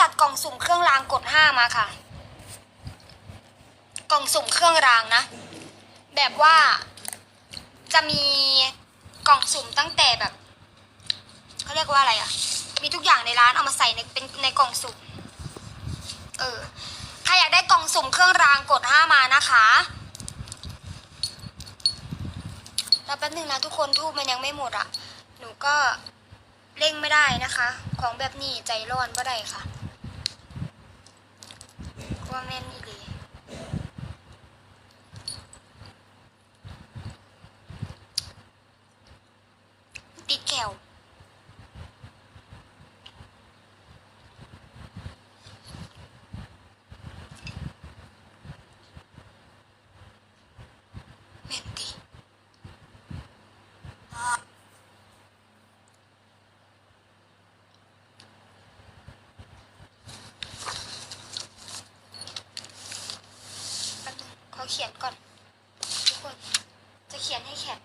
จัดกล่องสุ่มเครื่องรางกดห้ามาค่ะ กล่องสุ่มเครื่องรางนะ แบบว่าจะมีกล่องสุ่มตั้งแต่แบบเขาเรียกว่าอะไรอะมีทุกอย่างในร้านเอามาใส่ในเป็นในกล่องสุ่ม เออ ใครอยากได้กล่องสุ่มเครื่องรางกดห้ามานะคะแล้วแป๊บนึงนะทุกคนทูบมันยังไม่หมดอะหนูก็เร่งไม่ได้นะคะ ของแบบนี้ใจร้อนก็ได้ค่ะ ว่าแม่นอีหลีติดแขวแม่นติแป๊บนึงขอ เขียนก่อน ทุกคน จะเขียนให้แข็ง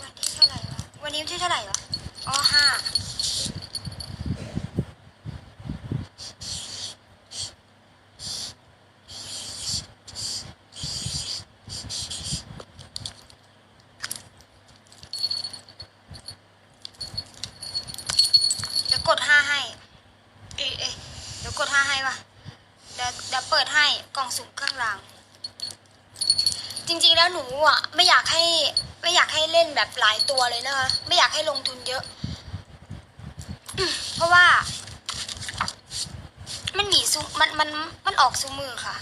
วันที่เท่าไหร่วะ วันนี้วันที่เท่าไหร่วะ อ๋อห้า เดี๋ยวกดห้าให้ เอ้ยเอ้ยเดี๋ยวกดห้าให้ว่ะ เดี๋ยวเดี๋ยวเปิดให้กล่องสุ่มเครื่องราง จริงๆแล้ว หนูอะไม่อยากให้ไม่อยากให้เล่นแบบหลายตัวเลยนะคะ ไม่อยากให้ลงทุนเยอะ เพราะว่า มันหนีซุมันมันมันออกซุมือค่ะ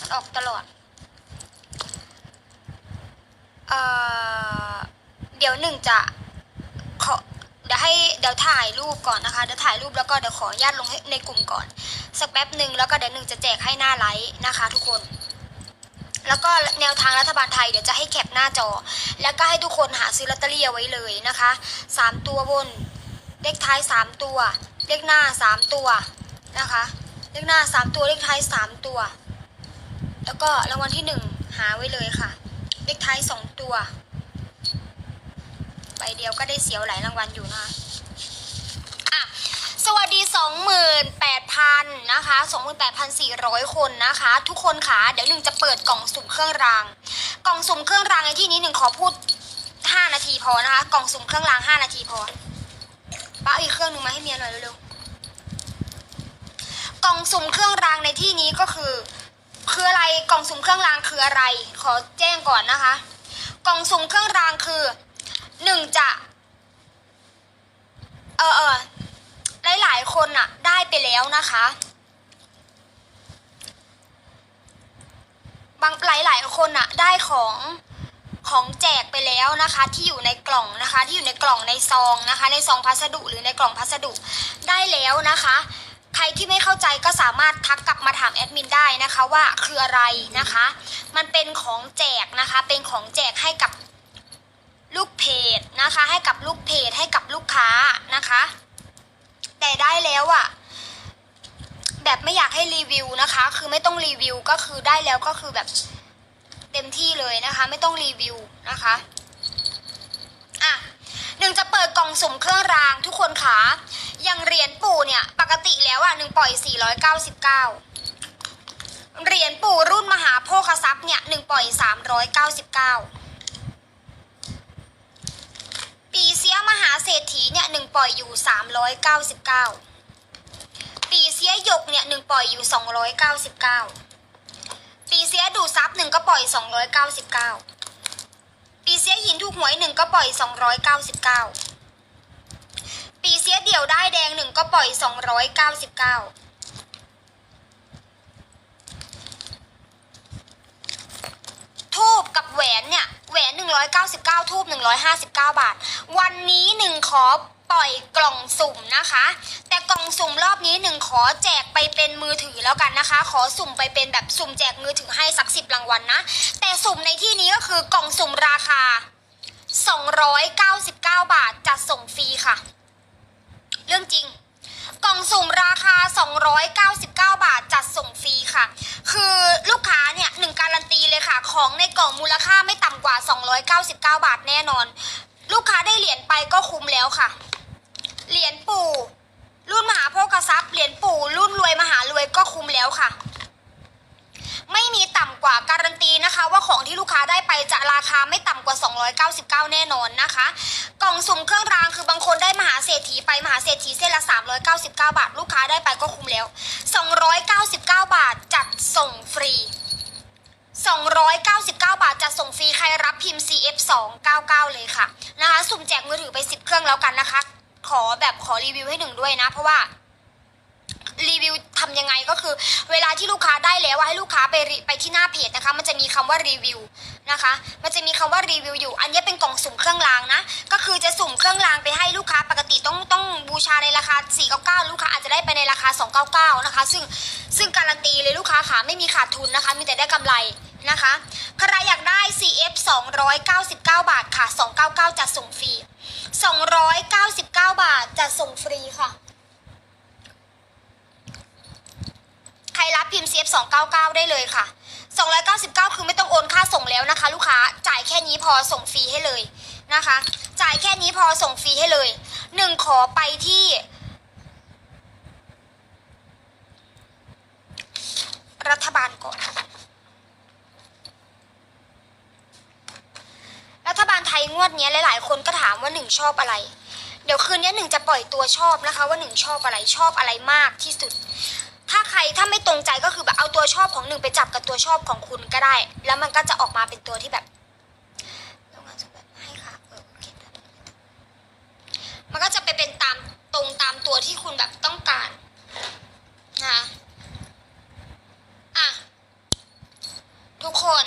มันออกตลอด เอ่อ เดี๋ยวหนึ่งจะขอเดี๋ยวให้เดี๋ยวถ่ายรูปก่อนนะคะ เดี๋ยวถ่ายรูปแล้วก็เดี๋ยวขออนุญาตลงให้ในกลุ่มก่อน สักแป๊บหนึ่งแล้วก็เดี๋ยวหนึ่งจะแจกให้หน้าไลฟ์นะคะ ทุกคน แล้วก็แนวทางรัฐบาลไทยเดี๋ยวจะให้แคปหน้าจอ แล้วก็ให้ทุกคนหาซื้อลอตเตอรี่เอาไว้เลยนะคะสามตัวบน เลขท้ายสามตัว เลขหน้าสามตัวนะคะ เลขหน้าสามตัวเลขท้ายสามตัว แล้วก็รางวัลที่หนึ่งหาไว้เลยค่ะ เลขท้ายสองตัวใบเดียวก็ได้เสียวหลายรางวัลอยู่นะคะ วัสดี 28,000นะคะ28,400 คนนะคะ ทุกคนค่ะเดี๋ยวหนึ่งจะเปิดกล่องสุ่มเครื่องราง กล่องสุ่มเครื่องรางในที่นี้หนึ่งขอพูด 5 นาทีพอนะคะ กล่องสุ่มเครื่องราง 5 นาทีพอป้าอาอีกเครื่องหนึ่งมาให้เมียหน่อยเร็วๆกล่องสุ่มเครื่องรางในที่นี้ก็คือ คืออะไรกล่องสุ่มเครื่องรางคืออะไร ขอแจ้งก่อนนะคะ กล่องสุ่มเครื่องรางคือหนึ่งจะ เออเออ หลายๆคนอะได้ไปแล้วนะคะ บางหลายๆคนอะได้ของของแจกไปแล้วนะคะที่อยู่ในกล่องนะคะ ที่อยู่ในกล่องในซองนะคะ ในซองพัสดุหรือในกล่องพัสดุได้แล้วนะคะ ใครที่ไม่เข้าใจก็สามารถทักกลับมาถามแอดมินได้นะคะว่าคืออะไรนะคะ มันเป็นของแจกนะคะ เป็นของแจกให้กับลูกเพจนะคะ ให้กับลูกเพจให้กับลูกค้านะคะ แต่ได้แล้วอะแบบไม่อยากให้รีวิวนะคะ คือไม่ต้องรีวิวก็คือได้แล้วก็คือแบบเต็มที่เลยนะคะ ไม่ต้องรีวิวนะคะอะหนึ่งจะเปิดกล่องสุ่มเครื่องรางทุกคนคะอย่างเหรียญปู่เนี่ยปกติแล้วอะหนึ่งปล่อย 499 เหรียญปู่รุ่นมหาโภคทรัพย์เนี่ยหนึ่งปล่อย 399 ปีเสี ยมหาเศรษฐีเนี่ยหนึ่งปล่อยอยู่สามร้อยเก้าสิบเก้าปีเสียหยกเนี่ยหนึ่งปล่อยอยู่สองร้อยเก้าสิบเก้าปีเสียดูซับหนึ่งก็ปล่อยสองร้อยเก้าสิบเก้าปีเสียหินถูกหวยหนึ่งก็ปล่อยสองร้อยเก้าสิบเก้าปีเสียเดี่ยวได้แดงหนึ่งก็ปล่อยสองร้อยเก้าสิบเก้า 199 ทูบ159 บาท วันนี้หนึ่งขอปล่อยกล่องสุ่มนะคะ แต่กล่องสุ่มรอบนี้หนึ่งขอแจกไปเป็นมือถือแล้วกันนะคะ ขอสุ่มไปเป็นแบบสุ่มแจกมือถือให้สักสิบรางวัลนนะแต่สุ่มในที่นี้ก็คือกล่องสุ่มราคา 299 บาทจัดส่งฟรีค่ะ เรื่องจริง กล่องสุ่มราคา 299 บาทจัดส่งฟรีค่ะ คือลูกค้าเนี่ยหนึ่งการันตีเลยค่ะ ของในกล่องมูลค่าไม่ 299 บาทแน่นอน ลูกค้าได้เหรียญไปก็คุ้มแล้วค่ะ เหรียญปู่ รุ่นมหาโภคทรัพย์เหรียญปู่ รุ่นรวยมหารวยก็คุ้มแล้วค่ะ ไม่มีต่ำกว่าการันตีนะคะ ว่าของที่ลูกค้าได้ไปจะราคาไม่ต่ำกว่า 299 แน่นอนนะคะ กล่องสุ่มเครื่องรางคือบางคนได้มหาเศรษฐีไปมหาเศรษฐีเส้นละ 399 บาท ลูกค้าได้ไปก็คุ้มแล้ว 299 บาทจัดส่งฟรี 299 บาทจัดส่งฟรีใครรับพิมพ์ CF 299 เลยค่ะนะคะสุ่มแจกมือถือไป 10 เครื่องแล้วกันนะคะ ขอแบบขอรีวิวให้หนึ่งด้วยนะ เพราะว่ารีวิวทำยังไงก็คือ เวลาที่ลูกค้าได้แล้วว่าให้ลูกค้าไปไปที่หน้าเพจนะคะ มันจะมีคำว่ารีวิวนะคะ มันจะมีคำว่ารีวิวอยู่ อันนี้เป็นกล่องสุ่มเครื่องรางนะ ก็คือจะสุ่มเครื่องรางไปให้ลูกค้าปกติต้องต้องบูชาในราคา 499 ลูกค้าอาจจะได้ไปในราคา 299 นะคะ ซึ่งซึ่งการันตีเลยลูกค้าขาไม่มีขาดทุนนะคะ มีแต่ได้กำไร นะคะใครอยากได้ CF 299 บาทค่ะ 299 จัดส่งฟรี 299 บาทจัดส่งฟรีค่ะ ใครรับพิมพ์ CF 299 ได้เลยค่ะ 299 คือไม่ต้องโอนค่าส่งแล้วนะคะ ลูกค้าจ่ายแค่นี้พอส่งฟรีให้เลยนะคะ จ่ายแค่นี้พอส่งฟรีให้เลยหนึ่งขอไปที่รัฐบาลก่อน รัฐบาลไทยง วดนี้หลายๆ คนก็ถามว่าหนึ่งชอบอะไร เดี๋ยวคืนนี้หนึ่งจะปล่อยตัวชอบนะคะ ว่าหนึ่งชอบอะไรชอบอะไรมากที่สุด ถ้าใครถ้าไม่ตรงใจก็คือแบบเอาตัวชอบของหนึ่งไปจับกับตัวชอบของคุณก็ได้ แล้วมันก็จะออกมาเป็นตัวที่แบบโรงงานจะแบบให้ค่ะเออโอเคได้มันก็จะไปเป็นตามตรงตามตัวที่คุณแบบต้องการนะคะอะ ทุกคน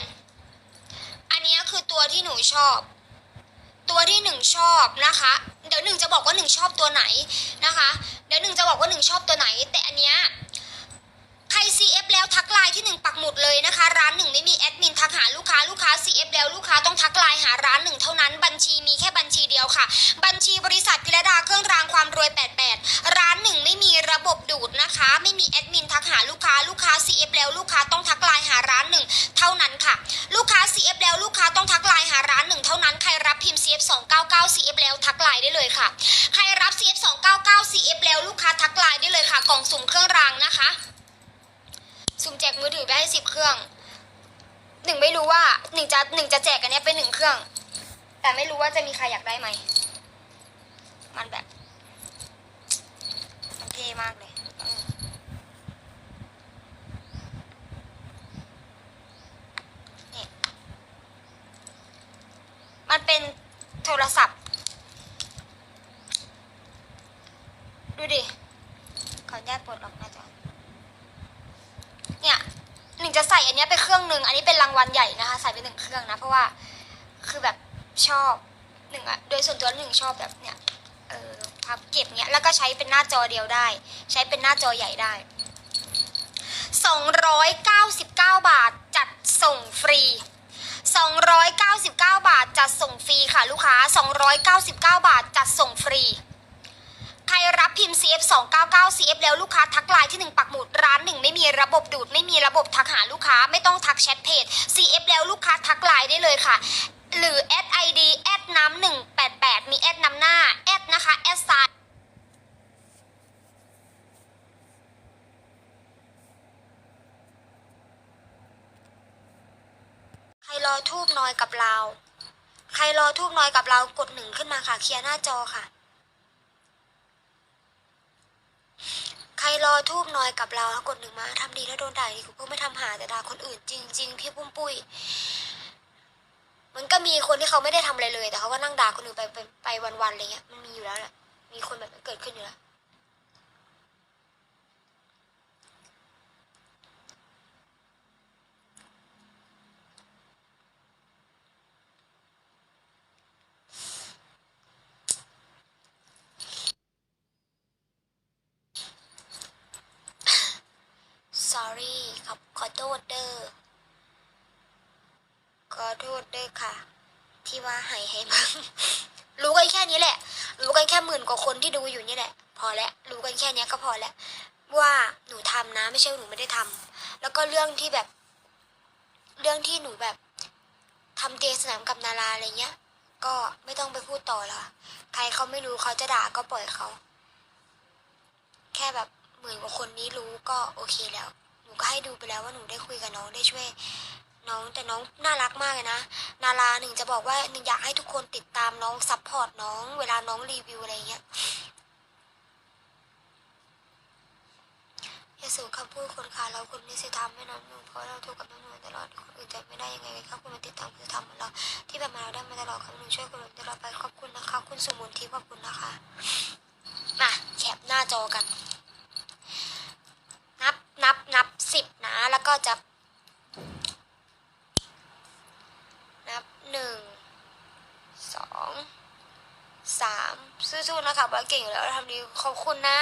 อันเนี้ยคือตัวที่หนูชอบ ตัวที่หนึ่งชอบนะคะ เดี๋ยวหนึ่งจะบอกว่าหนึ่ง ชอบตัวไหนนะคะ เดี๋ยวหนึ่งจะบอกว่าหนึ่งชอบตัวไหน แต่อันเนี้ยใคร CF แล้วทักไลน์ที่หนึ่งปักหมุดเลยนะคะ ร้านหนึ่งไม่มีแอดมินทักหาลูกค้าลูกค้า CF แล้วลูกค้าต้องทักไลน์หาร้านหนึ่งเท่านั้นบัญชีมีแค่บัญชีเดียวค่ะ บัญชีบริษัทพิรดาเครื่องรางความรวย 88 ร้านหนึ่งไม่มีระบบดูดนะคะ ไม่มีแอดมินทักหาลูกค้าลูกค้า CF แล้วลูกค้าต้องทักไลน์หาร้านหนึ่งเท่านั้นค่ะ ลูกค้า CF แล้วลูกค้าต้องทักไลน์หาร้านหนึ่งเท่านั้นใครรับพิมพ์ CF 299 CF แล้วทักไลน์ได้เลยค่ะ ใครรับ CF 299 CF แล้วลูกค้าทักไลน์ได้เลยค่ะ กล่องสุ่มเครื่องรางนะคะ สุ่มแจกมือถือไปให้สิบเครื่องหนึ่งไม่รู้ว่าหนึ่งจะหนึ่งจะแจกอันนี้เป็นหนึ่งเครื่อง แต่ไม่รู้ว่าจะมีใครอยากได้ไหม มันแบบ มันเท่มากเลยมันเป็น โทรศัพท์ ดูดิ ขออนุญาตปลดล็อกน้าจอเนี่ยหนึ่งจะใส่อันนี้ไปเครื่องหนึ่งอันนี้เป็นรางวัลใหญ่นะคะ ใส่ไปหนึ่งเครื่องนะ เพราะว่าคือแบบชอบหนึ่งอะโดยส่วนตัวหนึ่งชอบแบบเนี่ยเออพับเก็บเนี้ยแล้วก็ใช้เป็นหน้าจอเดียวได้ ใช้เป็นหน้าจอใหญ่ได้ 299 บาทจัดส่งฟรี 299 บาทจัดส่งฟรีค่ะลูกค้า 299 บาทจัดส่งฟรี ใครรับพิมพ์ CF 299 CF แล้วลูกค้าทักไลน์ที่หนึ่งปักหมุดร้านหนึ่งไม่มีระบบดูดไม่มีระบบทักหาลูกค้าไม่ต้องทักแชทเพจ CF แล้วลูกค้าทักไลน์ได้เลยค่ะ หรือแอด ID แอดน้ำหนึ่งแปดแปดมีแอดนำหน้าแอดนะคะแอดไซน์ใรรอทูบน้อยกับเรา ใครรอทูบน้อยกับเรากดหนึ่งขึ้นมาค่ะ เคลียร์หน้าจอค่ะ ใครรอทูบน้อยกับเรากดหนึ่งมาทำดีแล้วโดนด่าดีกูก็ไม่ทำหาแต่ด่าคนอื่นจริง ๆ พี่ปุ้มปุ้ยมันก็มีคนที่เขาไม่ได้ทำอะไรเลย แต่เขาก็นั่งด่าคนอื่นไปไปไปวันๆอะไรเงี้ยมันมีอยู่แล้วแหละมีคนแบบนั้นเกิดขึ้นอยู่แล้วับขอโทษเด้อขอโทษเด้วยค่ะ ที่ว่าหายให้บ้างรู้กันแค่นี้แหละ รู้กันแค่หมื่นกว่าคนที่ดูอยู่นี่แหละ พอแล้วรู้กันแค่นี้ก็พอแล้วว่าหนูทำนะ ไม่ใช่หนูไม่ได้ทำแล้วก็เรื่องที่แบบ เรื่องที่หนูแบบทำเตียงสนามกับนาราอะไรเงี้ย ก็ไม่ต้องไปพูดต่อและใครเขาไม่รู้เขาจะด่าก็ปล่อยเขา แค่แบบหมื่นกว่าคนนี้รู้ก็โอเคแล้ว หนูก็ให้ดูไปแล้วว่าหนูได้คุยกับน้องได้ช่วย น้องแต่น้องน่ารักมากเลยนะ นาราหนึ่งจะบอกว่าหนึ่งอยากให้ทุกคนติดตามน้องซัพพอร์ตน้อง เวลาน้องรีวิวอะไรเงี้ยอย่าสูงคำพูดคนค่ะเราคนนี้สิทำให้น้องหนูเพราะเราถูกกับน้องหนูตลอดคนอื่นจะไม่ได้ยังไงครับคุณมาติดตามคือทำเหมือนเราที่แบบมาเราได้มาตลอดคำหนึ่งช่วยคนอื่นตลอดไปขอบคุณนะคะ คุณสมุนทิพย์ขอบคุณนะคะมาแคปหน้าจอกัน นับนับนับสิบนะ แล้วก็ จะนับหนึ่งสองสามสู้ๆนะคะบอสเก่งอยู่แล้วทำดีขอบคุณนะ